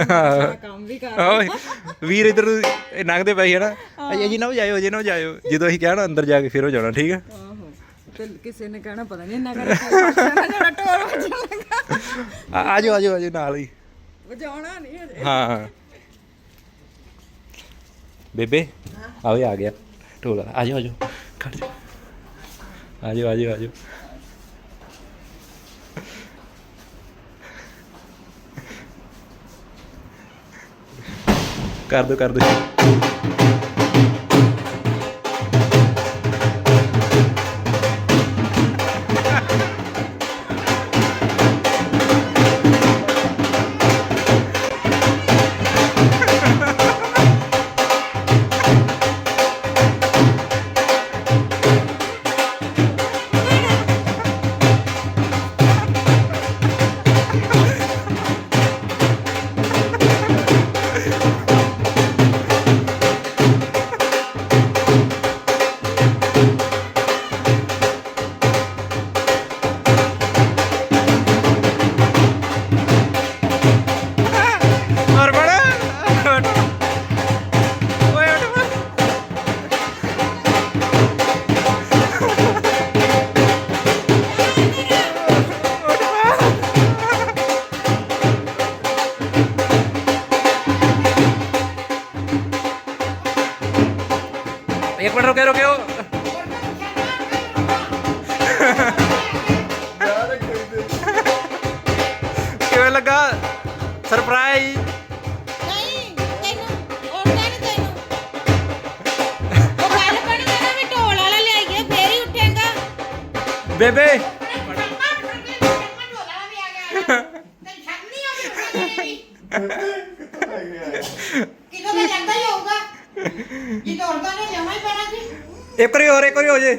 ਸਾਰਾ ਕੰਮ ਵੀ ਕਰ ਓਏ ਵੀਰ ਇਧਰ ਲੰਘਦੇ ਪਈ ਹੈ। ਨਾ ਅਜੇ ਜੀ ਨਾ ਵਜਾਇਓ ਅਜੇ ਨਾ ਵਜਾਇਓ। ਜਦੋਂ ਅਸੀਂ ਕਿਹਾ ਨਾ ਅੰਦਰ ਜਾ ਕੇ ਫਿਰ ਹੋ ਜਾਣਾ ਠੀਕ ਆਹੋ। ਤੇ ਕਿਸੇ ਨੇ ਕਹਿਣਾ ਪਤਾ ਨਹੀਂ ਇੰਨਾ ਕਰ ਜਿਹੜਾ ਟੋਰ ਵੱਜਣ ਲੱਗਾ ਆ- ਆ ਜਾਓ ਆ ਜਾਓ ਆ ਜਾਓ ਨਾਲ ਹੀ। ਵਜਾਉਣਾ ਨਹੀਂ ਹਜੇ। ਹਾਂ ਬੇਬੇ ਆਵੇ ਆ ਗਿਆ। ਢੋਲਾ ਆ ਜਾਓ ਆ ਜਾਓ ਖੜ ਜਾ। ਆ ਜਾਓ ਆ ਜਾਓ ਆ ਜਾਓ ਕਰ ਦੋ ਕਰ ਦੋ ਬੇਬੇ। ਕਿਦੋਂ ਦਾ ਜਾਂਦਾ ਹੀ ਹੋਊਗਾ? ਜੀ ਦੌੜਦਾ ਨੇ ਲਿਆਉਣਾ ਹੀ ਪੈਣਾ ਸੀ? ਇੱਕ ਵਾਰੀ ਹੋਰ ਇੱਕ ਵਾਰੀ ਹੋ ਜੇ।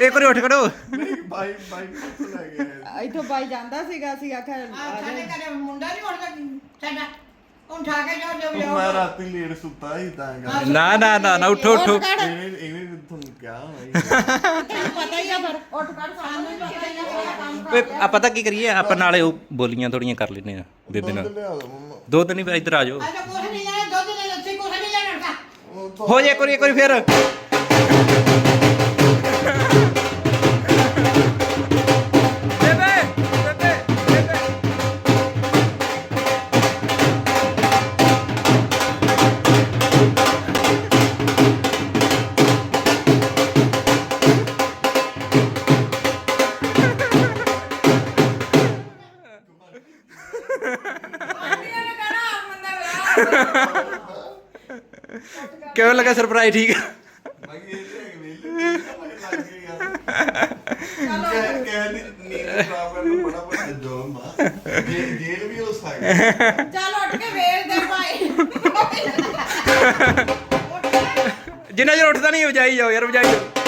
ਇੱਕ ਵਾਰੀ ਉੱਠ ਖੜੋ। ਬਾਈ ਬਾਈ ਕਿੱਥੋਂ ਲੈ ਗਿਆ ਇੱਥੋਂ ਬਾਈ ਜਾਂਦਾ ਸੀਗਾ ਅਸੀਂ ਆਖਿਆ ਆ ਸਾਡੇ ਘਰੇ ਮੁੰਡਾ ਨਹੀਂ ਉੱਠਦਾ ਸਾਡਾ। ਹੁਣ ਠਾ ਕੇ ਜਾਓ ਲਿਓ ਉਹ ਮੈਂ ਰਾਤੀ ਲੇਟ ਸੁੱਤਾ ਸੀ ਤਾਂ ਨਾ ਨਾ ਨਾ ਨਾ ਉੱਠੋ ਉੱਠੋ ਇਹਨੇ ਇਹਨੇ ਤੁਹਾਨੂੰ ਕਿਹਾ ਹੋਣਾ ਤੈਨੂੰ ਪਤਾ ਹੀ ਆ ਫਿਰ ਉੱਠ ਕੱਢ ਸਾਨੂੰ ਵੀ ਪਤਾ ਹੀ ਆ ਸਾਰਾ ਕੰਮ ਓਏ ਆ ਪਤਾ ਕੀ ਕਰੀਏ ਆਪਾਂ ਨਾਲੇ ਉਹ ਬੋਲੀਆਂ ਥੋੜੀਆਂ ਕਰ ਲੈਨੇ ਆ ਬੇਬੇ ਨਾਲ ਲਿਆ ਦੋ ਮੰਮਾ। ਦੋ ਦਿਨ ਹੀ ਇੱਧਰ ਆ ਜਾਓ। ਅੱਜ ਕੁਛ ਨਹੀਂ ਜਾਣਾ ਦੁੱਧ ਦੇ ਲੱਸੀ ਕੁਛ ਨਹੀਂ ਲੈਣਾ ਹੁੰਦਾ ਉਹ ਤਾਂ ਹੋ ਜੇ ਇੱਕ ਵਾਰੀ ਇੱਕ ਵਾਰੀ ਫੇਰ। ਕਿਵੇਂ ਲੱਗਾ ਸਰਪ੍ਰਾਈਜ਼ ਠੀਕ? ਆ ਬਾਈ ਇਹ ਤੇ ਵੇਲੇ ਲੱਗ ਗਈ ਯਾਰ ਕਹਿ ਕਹਿ ਨੀ ਨੀਂਦ ਖਰਾਬ ਕਰਨ ਨੂੰ ਬੜਾ ਬੜਾ ਜੋਰ ਮਾ ਜੇ ਜੇਲ ਵੀ ਹੋ ਸਕਦੀ। ਚੱਲ ਉੱਠ ਕੇ ਵੇਲ ਦੇ ਭਾਈ। ਜਿੰਨਾ ਚਿਰ ਉੱਠਦਾ ਨਹੀਂ ਵਜਾਈ ਜਾਓ ਯਾਰ ਵਜਾਈ ਜਾਓ।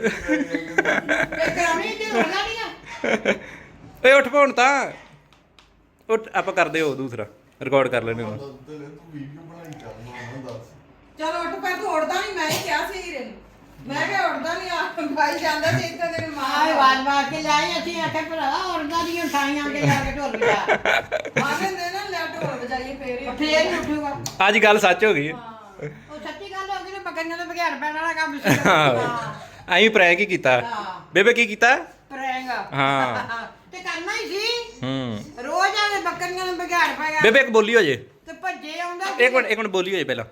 ਗਏ ਇਹ ਕਰਾਉਣੀ ਤੇ ਹੋਣਾ ਨਹੀਂ ਆ ਓਏ ਉੱਠ ਪਉਣ ਤਾਂ। ਉੱਠ ਆਪਾਂ ਕਰਦੇ ਹੋ ਦੂਸਰਾ। ਰਿਕਾਰਡ ਕਰ ਲੈਣੇ ਹੁਣ ਤੂੰ ਵੀਡੀਓ ਬਣਾਈ ਕਰਨਾ ਦੱਸ ਚਲੋ ਉੱਠ ਪੈ ਤੂੰ ਉੱਠਦਾ ਨਹੀਂ ਮੈਂ ਹੀ ਕਿਹਾ ਸੀ ਹੀਰੇ ਨੂੰ। ਮੈਂ ਕਿਹਾ ਉੱਠਦਾ ਨਹੀਂ ਆ ਭਾਈ ਜਾਂਦਾ ਸੀ ਇੱਥੇ ਤੇਰੀ ਮਾਂ ਆਏ ਵਾਜ ਮਾਰ ਕੇ ਲਾਈ ਅਸੀਂ ਆਖੇ ਭਰਾ ਔਰਤਾਂ ਦੀਆਂ ਠਾਈਆਂ ਕੇ ਜਾ ਕੇ ਢੋਲ ਵਜਾ ਆ ਕਹਿੰਦੇ ਨਾ ਲੈ ਢੋਲ ਵਜਾਈਏ ਫੇਰ ਹੀ ਫੇਰ ਹੀ ਉੱਠੂਗਾ। ਅੱਜ ਗੱਲ ਸੱਚ ਹੋ ਗਈ। ਉਹ ਸੱਚੀ ਗੱਲ ਹੋ ਗਈ ਨਾ ਬੱਕਰੀਆਂ ਤੋਂ ਬਗੈਰ ਪੈਣ ਵਾਲਾ ਕੰਮ ਸੀ। ਹਾਂ। ਐਂ ਪ੍ਰੈਂਕ ਹੀ ਕੀਤਾ। ਬੇਬੇ ਕੀ ਕੀਤਾ? ਪ੍ਰੈਂਗਾ ਹਾਂ। ਤੇ ਕਰਨਾ ਹੀ ਸੀ। ਹੂੰ। ਰੋਜ਼ ਆਵੇ ਬੱਕਰੀਆਂ ਨੂੰ ਬਗੈਰ ਪੈ ਗਿਆ ਬੇਬੇ ਇੱਕ ਬੋਲੀ ਹੋ ਜੇ। ਤੇ ਭੱਜੇ ਆਉਂਦਾ ਇੱਕ ਮਿੰਟ ਇੱਕ ਮਿੰਟ ਬੋਲੀ ਹੋ ਜੇ ਪਹਿਲਾਂ।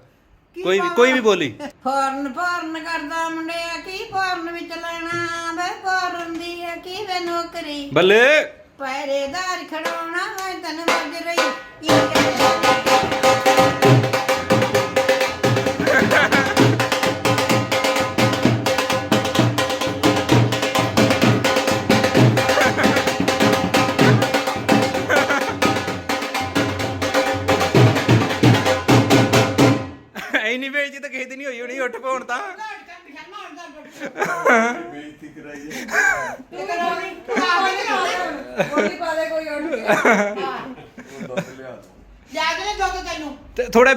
ਕੋਈ ਵੀ ਕੋਈ ਵੀ ਬੋਲੀ। ਫੌਰਨ ਫੌਰਨ ਕਰਦਾ ਮੁੰਡਿਆ ਕੀ ਫੌਰਨ ਵਿੱਚ ਲੈਣਾ? ਵੇ ਫੌਰਨ ਦੀ ਹੈ ਕੀ ਵੇ ਨੌਕਰੀ? ਬੱਲੇ। ਪਹਿਰੇਦਾਰ ਖੜਾਉਣਾ ਹੈ ਤਨ ਵੱਜ ਰਹੀ। ਕੀ ਕਰੇ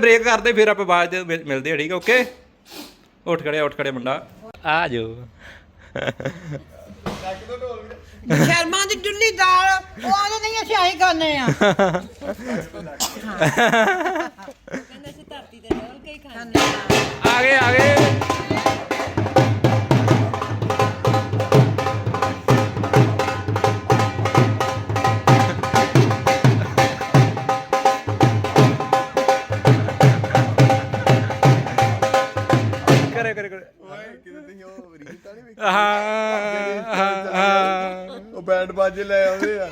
ਬ੍ਰੇਕ ਕਰਦੇ ਫਿਰ ਆਪਾਂ ਬਾਅਦ ਮਿਲ- ਮਿਲਦੇ ਆ ਠੀਕ ਆ ਓਕੇ ਉੱਠ ਖੜਿਆ ਉੱਠ ਖੜਿਆ ਮੁੰਡਾ। ਆ ਜਾਓ। ਦੋ ਸ਼ਰਮਾ ਦੀ ਡੁੱਲੀ ਦਾਲ ਉਹ ਆਦੇ ਨਹੀਂ ਅਸੀਂ ਆਹੀ ਖਾਂਦੇ ਆ। ਕਹਿੰਦੇ ਸੀ ਧਰਤੀ ਤੇ ਡੋਲ ਕੇ ਹੀ ਖਾਂਦੇ ਆ ਗਏ ਆ ਗਏ। ਓਏ ਕਿਤੇ ਤੁਸੀਂ ਉਹ ਰੀਲ ਤਾਂ ਨਹੀਂ ਵੇਖੀ ਹਾਂ ਹਾਂ ਹਾਂ ਉਹ ਬੈਂਡ ਬਾਜੇ ਲੈ ਆਉਂਦੇ ਆ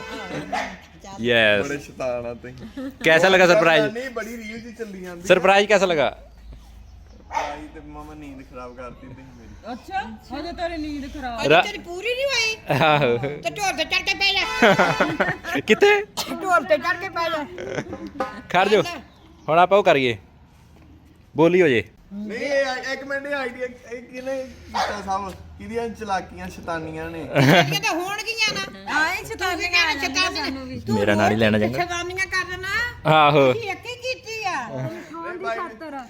ਯੈਸ ਬੜੇ ਸ਼ੈਤਾਨ ਆ ਤੁਸੀਂ कैसा लगा सरप्राइज ਨਹੀਂ ਬੜੀ ਰੀਲ ਜੀ ਚੱਲੀ ਜਾਂਦੀ सरप्राइज कैसा लगा ਆਈ ਤੇ ਮਮਾ ਨੀਂਦ ਖਰਾਬ ਕਰਤੀ ਤੁਸੀਂ ਮੇਰੀ ਅੱਛਾ ਹਜੇ ਤੇਰੀ ਨੀਂਦ ਖਰਾਬ ਅਜੇ ਤੇਰੀ ਪੂਰੀ ਨਹੀਂ ਹੋਈ ਆਹੋ ਤੇ ਢੋਲ ਤੇ ਚੜ ਕੇ ਪੈ ਜਾ ਕਿੱਥੇ ਢੋਲ ਤੇ ਚੜ ਕੇ ਪੈ ਜਾ ਖੜ ਜਾ ਹੁਣ ਆਪਾਂ ਉਹ ਕਰੀਏ ਬੋਲੀ ਹੋ ਜੇ ਨਹੀਂ ਇਹ ਇੱਕ ਮਿੰਟ ਇਹ ਆਈਡੀਆ ਇਹ ਕਿਹਨੇ ਕੀਤਾ ਸਭ? ਕਿਹਦੀਆਂ ਚਲਾਕੀਆਂ ਸ਼ੈਤਾਨੀਆਂ ਨੇ? ਇਹ ਤਾਂ ਹੋਣਗੀਆਂ ਨਾ? ਆਏ ਸ਼ੈਤਾਨੀਆਂ ਕਹਿਣਾ ਆ ਜਾਂਦੀਆਂ ਸ਼ੈਤਾਨੀਆਂ ਸਾਨੂੰ ਵੀ। ਤੂੰ ਮੇਰਾ ਨਾਂ ਨੀ ਲੈਣਾ ਚੰਗਾ। ਸ਼ੈਤਾਨੀਆਂ ਕਰ ਦੇਣਾ ਆਹੋ। ਇੱਕ ਹੀ ਕੀਤੀ ਆ।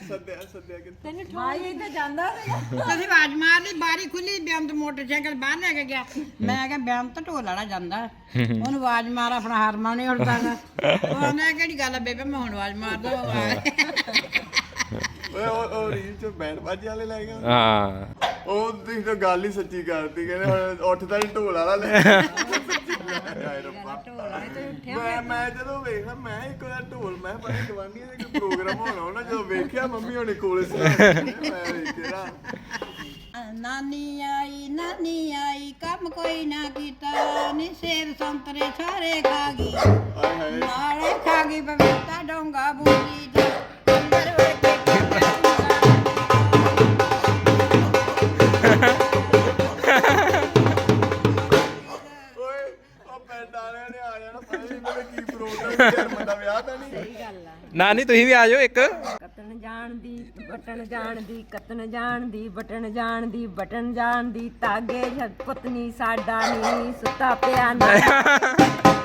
ਸੱਦਿਆ ਸੱਦਿਆ ਕਿ ਤੈਨੂੰ ਠਾਈ ਇੱਥੇ ਜਾਂਦਾ ਸੀ ਤੁਸੀਂ ਆਵਾਜ਼ ਮਾਰ ਲਈ ਬਾਰੀ ਖੁੱਲੀ ਬਿਆੰਤ ਮੋਟਰਸਾਈਕਲ ਬਾਹਰ ਲੈ ਕੇ ਗਿਆ। ਮੈਂ ਕਿਹਾ ਬਿਆੰਤ ਢੋਲ ਵਾਲਾ ਜਾਂਦਾ। ਉਹਨੂੰ ਆਵਾਜ਼ ਮਾਰ ਆਪਣਾ ਹਾਰਮੋਨ ਨਹੀਂ ਉੜਦਾਗਾ ਉਹ ਆਂਦਾ ਕਿਹੜੀ ਗੱਲ ਆ ਬੇਬੇ? ਮੈਂ ਹੁਣ ਆਵਾਜ਼ ਮਾਰਦਾ ਉਹ ਆ- ਓਏ ਉਹ ਉਹ ਰੀਲ ਚ ਬੈਂਡ ਬਾਜੇ ਵਾਲੇ ਲੈ ਗਏ ਹਾਂ। ਉਹ ਤੁਸੀਂ ਤਾਂ ਗੱਲ ਹੀ ਸੱਚੀ ਕਰਤੀ ਕਹਿੰਦੇ ਹੁਣ ਉੱਠਦਾ ਨਹੀਂ ਢੋਲ ਵਾਲਾ ਲੈ ਹਾਏ ਰੱਬਾ। ਮੈਂ ਮੈਂ ਜਦੋਂ ਵੇਖਿਆ ਮੈਂ ਇੱਕ ਵਾਰ ਢੋਲ ਮੈਂ ਬੜੇ ਗਵਾਂਢੀਆਂ ਦੇ ਕੋਈ ਪ੍ਰੋਗਰਾਮ ਹੋਣਾ ਉਹਨਾਂ ਜਦੋਂ ਵੇਖਿਆ ਮੰਮੀ ਹੋਣੇ ਕੋਲੇ ਸੀ। ਮੈਂ ਵੇਖਿਆ ਨਾਨੀ ਆਈ ਨਾਨੀ ਆਈ ਕੰਮ ਕੋਈ ਨਾ ਕੀਤਾ। ਨੀ ਸੇਬ ਸੰਤਰੇ ਸਾਰੇ ਖਾ ਗਈ। ਹਾਏ ਹਾਏ। ਨਾਲੇ ਖਾ ਗਈ ਪਵਿੱਤਾ ਡੋਂਗਾ ਬੂੰਦੀ ਨਾਨੀ ਤੁਸੀਂ ਵੀ ਆ ਜਾਓ ਇੱਕ। ਕਤਨ ਜਾਣਦੀ ਬਟਨ ਜਾਣਦੀ ਕਤਨ ਜਾਣਦੀ ਬਟਨ ਜਾਣਦੀ ਬਟਨ ਜਾਣਦੀ ਤਾਗੇ ਜਦ ਪਤਨੀ ਸਾਡਾ ਨਹੀਂ ਸੁੱਤਾ ਪਿਆ ਨਾ।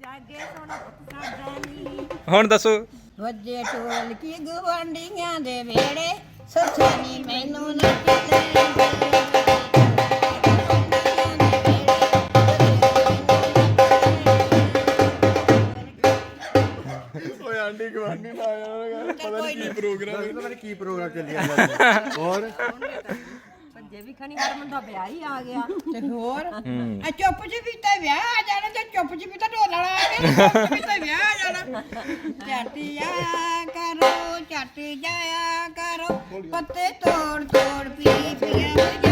ਜਾਗੇ ਹੁਣ ਦੱਸੋ। ਵੱਜੇ ਢੋਲ ਕੀ ਗਵਾਂਡੀਆਂ ਦੇ ਵੇੜੇ ਸੱਚੀ ਮੈਨੂੰ ਨਾ ਚੱਲੇ ਓਏ ਆਂਟੀ ਗਵਾਂਢੀ ਨਾ ਆ ਜਾਣਾ ਪਤਾ ਨਹੀਂ ਕੀ ਪ੍ਰੋਗਰਾਮ ਹੈ। ਪਤਾ ਨਹੀਂ ਕੀ ਪ੍ਰੋਗਰਾਮ ਚੱਲੀ ਜਾਂਦਾ ਹੋਰ? ਭੱਜੇ ਵੀ ਖਣੀ ਹਰਮਨ ਦਾ ਵਿਆਹ ਹੀ ਆ ਗਿਆ। ਤੇ ਹੋਰ? ਆ ਚੁੱਪ ਚਪੀਤਾ ਵਿਆਹ ਆ ਜਾਣਾ ਤੇ ਚੁੱਪ ਚਪੀਤਾ ਢੋਲ ਵਾਲਾ ਆ ਗਿਆ ਚੁੱਪ ਚਪੀਤਾ ਵਿਆਹ ਆ ਜਾਣਾ। ਝਾਟੀ ਆਇਆ ਕਰੋ ਝਾਟੀ ਜਾਇਆ ਕਰੋ ਪੱਤੇ ਤੋੜ ਤੋੜ ਪੀ ਪੀਆ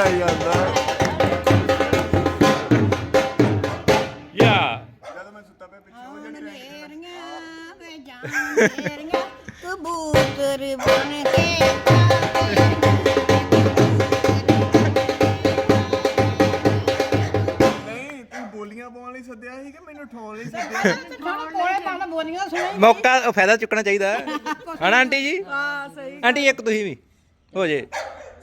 ਹਾਸਾ ਹੀ ਆਈ ਜਾਂਦਾ। ਯਾ। ਜਦੋਂ ਮੈਂ ਸੁੱਤਾ ਪਿਆ ਪਿੱਛੇ ਉਹ ਜਿਹੜੀ ਮੇਰੀਆਂ ਵੇ ਜਾਨ ਮੇਰੀਆਂ ਕਬੂਤਰ ਬਣ ਕੇ ਨਹੀਂ ਤੂੰ ਬੋਲੀਆਂ ਪਾਉਣ ਲਈ ਸੱਦਿਆ ਸੀ ਕਿ ਮੈਨੂੰ ਠਾਉਣ ਲਈ ਸੱਦਿਆ ਹੁਣ ਕੋਲੇ ਪਾਣਾ ਬੋਲੀਆਂ ਸੁਣਾਈ ਮੌਕਾ ਫਾਇਦਾ ਚੁੱਕਣਾ ਚਾਹੀਦਾ। ਹਨਾ ਆਂਟੀ ਜੀ? ਹਾਂ ਸਹੀ। ਆਂਟੀ ਇੱਕ ਤੁਸੀਂ ਵੀ। ਹੋ ਜੇ।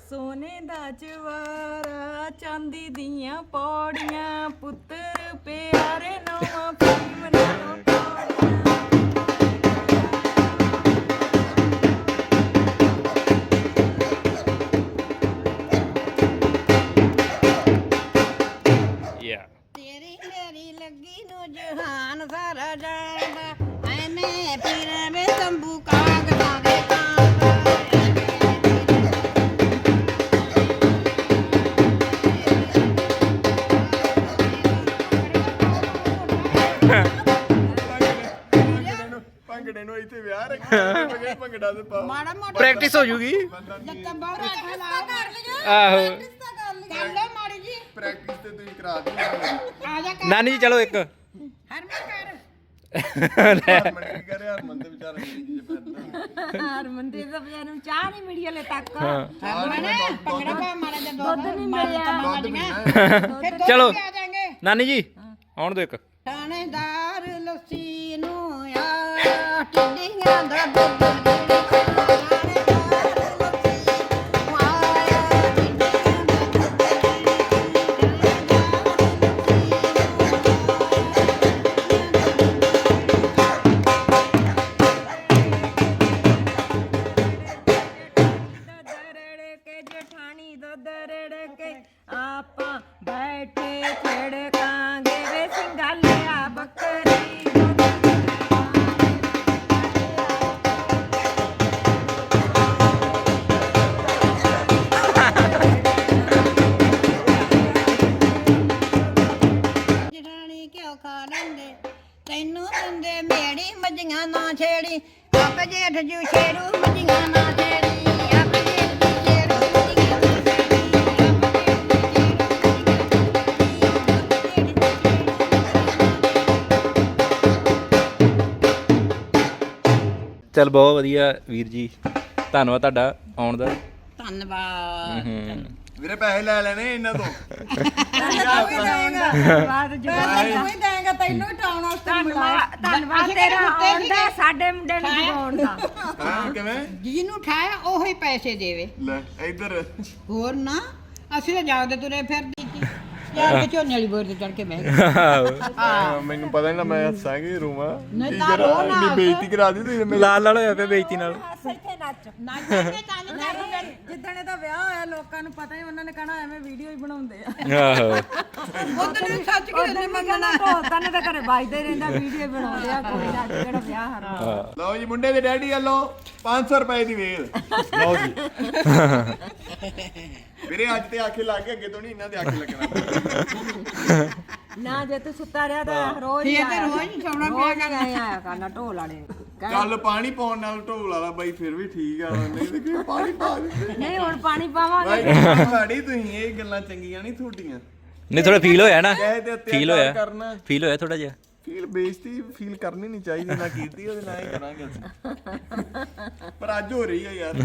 ਸੋਨੇ ਦਾ ਚਵਾਰਾ ਚਾਂਦੀ ਦੀਆਂ ਪੌੜੀਆਂ ਪੁੱਤਰ ਪਿਆਰੇ ਨਵਾਂ ਫੀਮ ਨਾਲੋਂ ਪਾ ਮਾੜਾ ਮੋਟਾ ਪ੍ਰੈਕਟਿਸ ਹੋ ਜੂਗੀ। ਲੱਤਾਂ ਬਾਹਰ ਰੱਖ ਲਾ ਕਰ ਲਿਓ। ਆਹੋ। ਕਰ ਲਓ। ਮਾੜੀ ਜੀ। ਪ੍ਰੈਕਟਿਸ ਤੇ ਤੁਸੀਂ ਕਰਾ ਦਿਓ। ਆ ਜਾ ਕਰ। ਨਾਨੀ ਜੀ ਚਲੋ ਇੱਕ। ਹਰਮਨ ਕਰ। ਹਰਮਨ ਕੀ ਕਰੇ ਹਰਮਨ ਦੇ ਵਿਚਾਰੇ ਜੀ ਫਿਰਦਾ ਹਰਮਨ ਦੇ ਤਾਂ ਵਿਚਾਰੇ ਨੂੰ ਚਾਹ ਨਹੀਂ ਮਿਲੀ ਹਲੇ ਤੱਕ। ਹਰਮਨ ਪੰਗੜਾ ਪਾ ਮਾੜਾ ਜਿਹਾ ਦੁੱਧ। ਨਹੀਂ ਮਾੜਾ ਮਿਲਿਆ। ਜਿਹਾ ਦੁੱਧ ਮਾੜੀਆਂ ਪੀਣਾ ਫਿਰ ਦੁੱਧ ਚਲੋ। ਨਾਨੀ ਜੀ ਆਉਣ ਦਿਓ ਇੱਕ। ਥਾਣੇਦਾਰ ਲੱਸੀ ਨੂੰ ਆਇਆ ਟਿੱਡੀਆਂ ਦਾ ਦੁੱਧ। ਆਪ ਜੇਠ ਜੂ ਛੇੜੂ ਮੱਝੀਆਂ ਨਾ ਛੇੜੀ ਆਪ ਜੇਠ ਜੂ ਛੇੜੂ ਮੱਝੀਆਂ ਨਾ ਛੇੜੀ ਚਲ ਬਹੁਤ ਵਧੀਆ ਵੀਰ ਜੀ। ਧੰਨਵਾਦ ਤੁਹਾਡਾ ਆਉਣ ਦਾ। ਧੰਨਵਾਦ। ਹੂੰ। ਵੀਰੇ ਪੈਸੇ ਲੈ ਲੈਣੇ ਇਹਨਾਂ ਤੋਂ। ਧੰਨਵਾਦ ਜਵਾਨ ਕੋਈ ਦੇਗਾ। ਤੈਨੂੰ ਟਾਉਣ ਵਾਸਤੇ ਧੰਨਵਾਦ ਧੰਨਵਾਦ ਤੇਰਾ ਆਉਣ ਦਾ ਸਾਡੇ ਮੁੰਡੇ ਨੂੰ ਜਗਾਉਣ ਦਾ। ਹਾਂ ਕਿਵੇਂ? ਜਿਹਨੂੰ ਠਾਇਆ ਉਹੋ ਹੀ ਪੈਸੇ ਦੇਵੇ। ਲੈ ਇੱਧਰ। ਹੋਰ ਨਾ ਅਸੀਂ ਤਾਂ ਜਾਗਦੇ ਤੁਰੇ ਫਿਰਦੇ ਸੀ। ਯਾਰ ਕਿ ਝੋਨੇ ਵਾਲੀ ਬੋਰ ਤੇ ਚੜ ਕੇ ਬਹਿ ਗਏ। ਹਾਂ, ਮੈਨੂੰ ਪਤਾ ਨਹੀਂ ਮੈਂ ਹੱਸਾਂਗੇ ਰੂਮਾ ਨਹੀਂ ਕੀ ਤਾਂ? ਰੋ ਨਾ। ਬੇਇੱਜ਼ਤੀ ਕਰਾ ਦਿੱਤੀ ਤੁਸੀਂ ਮੇਰੀ ਲਾਲ ਲਾਲ ਹੋਇਆ ਪਿਆ ਬੇਇੱਜ਼ਤੀ ਨਾਲ। ਇੱਥੇ ਨੱਚ। ਨਾਚਾਂਗੇ ਚੱਲ ਚੱਲ ਜਿੱਦਣ ਇਹਦਾ ਵਿਆਹ ਹੋਇਆ ਲੋਕਾਂ ਨੂੰ ਪਤਾ ਹੀ ਉਹਨਾਂ ਨੇ ਕਹਿਣਾ ਐਵੇਂ ਵੀਡੀਓ ਹੀ ਬਣਾਉਂਦੇ ਆ। ਆਹੋ। ਉਧਰ ਨੂੰ ਸੱਚ ਕੇ ਉਹਨੇ ਮੈਂ ਕਹਿੰਦਾ ਢੋਲਕਾਂ ਨੇ ਤਾਂ ਘਰੇ ਵੱਜਦੇ ਰਹਿੰਦਾ ਵੀਡੀਓ ਬਣਾਉਂਦੇ ਆ ਕੋਈ ਨਾ ਅੱਜ ਕਿਹੜਾ ਵਿਆਹ ਹਰਾ ਲਓ ਜੀ ਮੁੰਡੇ ਦੇ ਡੈਡੀ ਵੱਲੋਂ 500 ਰੁਪਏ ਦੀ ਵੇਲ। ਲਓ ਜੀ। ਵੀਰੇ ਅੱਜ ਤੇ ਆਖੇ ਲੱਗ ਗਏ ਅੱਗੇ ਤੋਂ ਨਹੀਂ ਇਹਨਾਂ ਦੇ ਆਖੇ ਲੱਗਣਾ। ਨਾ ਜੇ ਤੂੰ ਸੁੱਤਾ ਰਿਹਾ ਤਾਂ ਰੋਜ਼ ਹੀ ਇਹ ਤਾਂ ਰੋਜ਼ ਹੀ ਸੌਣਾ ਹੀ ਆਇਆ ਆਇਆ ਕਰਨਾ ਢੋਲ ਵਾਲੇ। ਚੱਲ ਪਾਣੀ ਪਾਉਣ ਨਾਲ ਢੋਲ ਵਾਲਾ ਬਾਈ ਫਿਰ ਵੀ ਠੀਕ ਆ ਨਹੀਂ ਤੇ ਕਿ ਪਾਣੀ ਪਾ ਦਿੰਦੇ ਨਹੀਂ ਹੁਣ ਪਾਣੀ ਪਾਵਾਂਗੇ। ਬਾਈ ਸਾਡੀ ਤੁਸੀਂ ਇਹ ਗੱਲਾਂ ਚੰਗੀਆਂ ਨਹੀਂ ਤੁਹਾਡੀਆਂ। ਨਹੀਂ ਥੋੜਾ ਫੀਲ ਹੋਇਆ ਨਾ। ਕਹੇ ਤੇ ਫੀਲ ਹੋਇਆ। ਕਰਨਾ। ਫੀਲ ਹੋਇਆ ਥੋੜਾ ਜਿਹਾ। ਫੀਲ ਬੇਇੱਜ਼ਤੀ ਫੀਲ ਕਰਨੀ ਨਹੀਂ ਚਾਹੀਦੀ ਨਾ ਕੀਤੀ ਉਹਦੇ ਨਾਲ ਹੀ ਕਰਾਂਗੇ ਪਰ ਅੱਜ ਹੋ ਰਹੀ ਆ ਯਾਰ।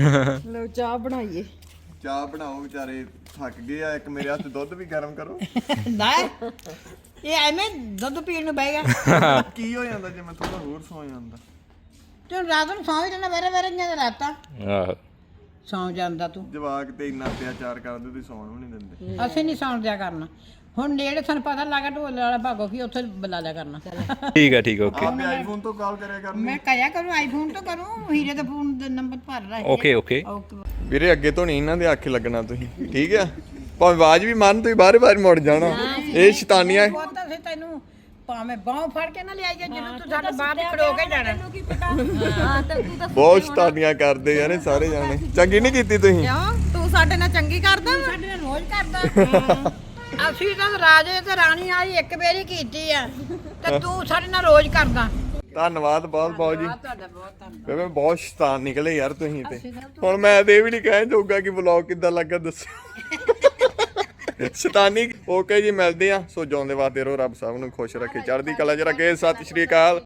ਲਓ ਚਾਹ ਬਣਾਈਏ। ਚਾਹ ਬਣਾਓ ਵਿਚਾਰੇ ਥੱਕ ਗਏ ਆ ਇੱਕ ਮੇਰੇ ਹੱਥ ਦੁੱਧ ਵੀ ਗਰਮ ਕਰੋ। ਨਾ ਇਹ ਐਵੇਂ ਦੁੱਧ ਪੀਣ ਨੂੰ ਬਹਿ ਗਿਆ। ਕੀ ਹੋ ਜਾਂਦਾ ਜੇ ਮੈਂ ਥੋੜਾ ਹੋਰ ਸੌ ਜਾਂਦਾ? ਤੂੰ ਰਾਤ ਨੂੰ ਸੌਂ ਹੀ ਜਾਣਾ ਵੇਰੇ ਵੇਰੇ ਜਿਹਾ ਰਾਤਾਂ। ਆਹੋ। ਸੌਂ ਜਾਂਦਾ ਤੂੰ। ਜਵਾਕ ਤੇ ਇੰਨਾ ਅਤਿਆਚਾਰ ਕਰਦੇ ਤੁਸੀਂ ਸੌਣ ਵੀ ਨਹੀਂ ਦਿੰਦੇ। ਅਸੀਂ ਨਹੀਂ ਸੌਣ ਦਿਆ ਕਰਨਾ। ਹੁਣ ਨੇੜੇ ਸਾਨੂੰ ਪਤਾ ਲੱਗਾ ਢੋਲ ਵਾਲਾ ਭਾਗੋ ਕੀ ਉੱਥੇ ਬੁਲਾ ਲਿਆ ਕਰਨਾ। ਠੀਕ ਹੈ ਠੀਕ ਓਕੇ। ਆਪੇ ਆਈਫੋਨ ਤੋਂ ਕਾਲ ਕਰਿਆ ਕਰਨੀ। ਮੈਂ ਕਹਿਆ ਕਰੂੰ ਆਈਫੋਨ ਤੋਂ ਕਰੂੰ ਹੀਰੇ ਦਾ ਫੋਨ ਦਾ ਨੰਬਰ ਭਰ ਰਿਹਾ ਓਕੇ ਓਕੇ। ਓਕੇ। ਵੀਰੇ ਅੱਗੇ ਤੋਂ ਨਹੀਂ ਇਹਨਾਂ ਦੇ ਆਖੇ ਲੱਗਣਾ ਤੁਸੀਂ ਠੀਕ ਆ? ਭਾਵੇਂ ਆਵਾਜ਼ ਵੀ ਮੰਨ ਤੁਸੀਂ ਬਾਹਰੇ ਬਾਹਰ ਮੁੜ ਜਾਣਾ। ਇਹ ਸ਼ੈਤਾਨੀਆਂ ਉਹ ਤਾਂ ਫਿਰ ਤੈਨੂੰ ਭਾਵੇਂ ਬਾਹ ਫੜ ਕੇ ਨਾ ਲਿਆਈਏ ਜਦੋਂ ਤੂੰ ਸਾਡੇ ਬਾਹਰ ਹੀ ਖੜੋ ਕੇ ਜਾਣਾ। ਹਾਂ ਤਾਂ ਤੂੰ ਤਾਂ ਬਹੁਤ ਸ਼ੈਤਾਨੀਆਂ ਕਰਦੇ ਯਾਰ ਇਹ ਸਾਰੇ ਜਾਣੇ। ਚੰਗੀ ਨਹੀਂ ਕੀਤੀ ਤੁਸੀਂ? ਕਿਉਂ? ਤੂੰ ਸਾਡੇ ਨਾਲ ਚੰਗੀ ਕਰਦਾ ਸਾਡੇ ਨਾਲ ਰੋਜ਼ ਕਰਦਾ। ਅਸੀਂ ਤਾਂ ਰਾਜੇ ਤੇ ਰਾਣੀ ਵਾਲੀ ਇੱਕ ਵਾਰੀ ਕੀਤੀ ਆ। ਤੇ ਤੂੰ ਸਾਡੇ ਨਾਲ ਰੋਜ਼ ਕਰਦਾ। ਧੰਨਵਾਦ ਬਹੁਤ ਬਹੁਤ ਜੀ। ਤੁਹਾਡਾ ਬਹੁਤ ਧੰਨਵਾਦ। ਬੇਬੇ ਬਹੁਤ ਸ਼ੈਤਾਨ ਨਿਕਲੇ ਯਾਰ ਤੁਸੀਂ ਤੇ। ਹੁਣ ਮੈਂ ਇਹ ਵੀ ਨਹੀਂ ਕਹਿਣ ਜੋਗਾ ਕਿ ਵਲੌਗ ਕਿੱਦਾਂ ਲੱਗਾ ਦੱਸੋ। ਸ਼ੈਤਾਨੀ ਓਕੇ ਜੀ ਮਿਲਦੇ ਆ ਸੋ ਜਿਉਂਦੇ ਵਾਸਤੇ ਰਹੋ ਰੱਬ ਸਭ ਨੂੰ ਖੁਸ਼ ਰੱਖੇ। ਚੜ੍ਹਦੀ ਕਲਾ ਚ ਰੱਖੇ। ਸਤਿ ਸ਼੍ਰੀ ਅਕਾਲ।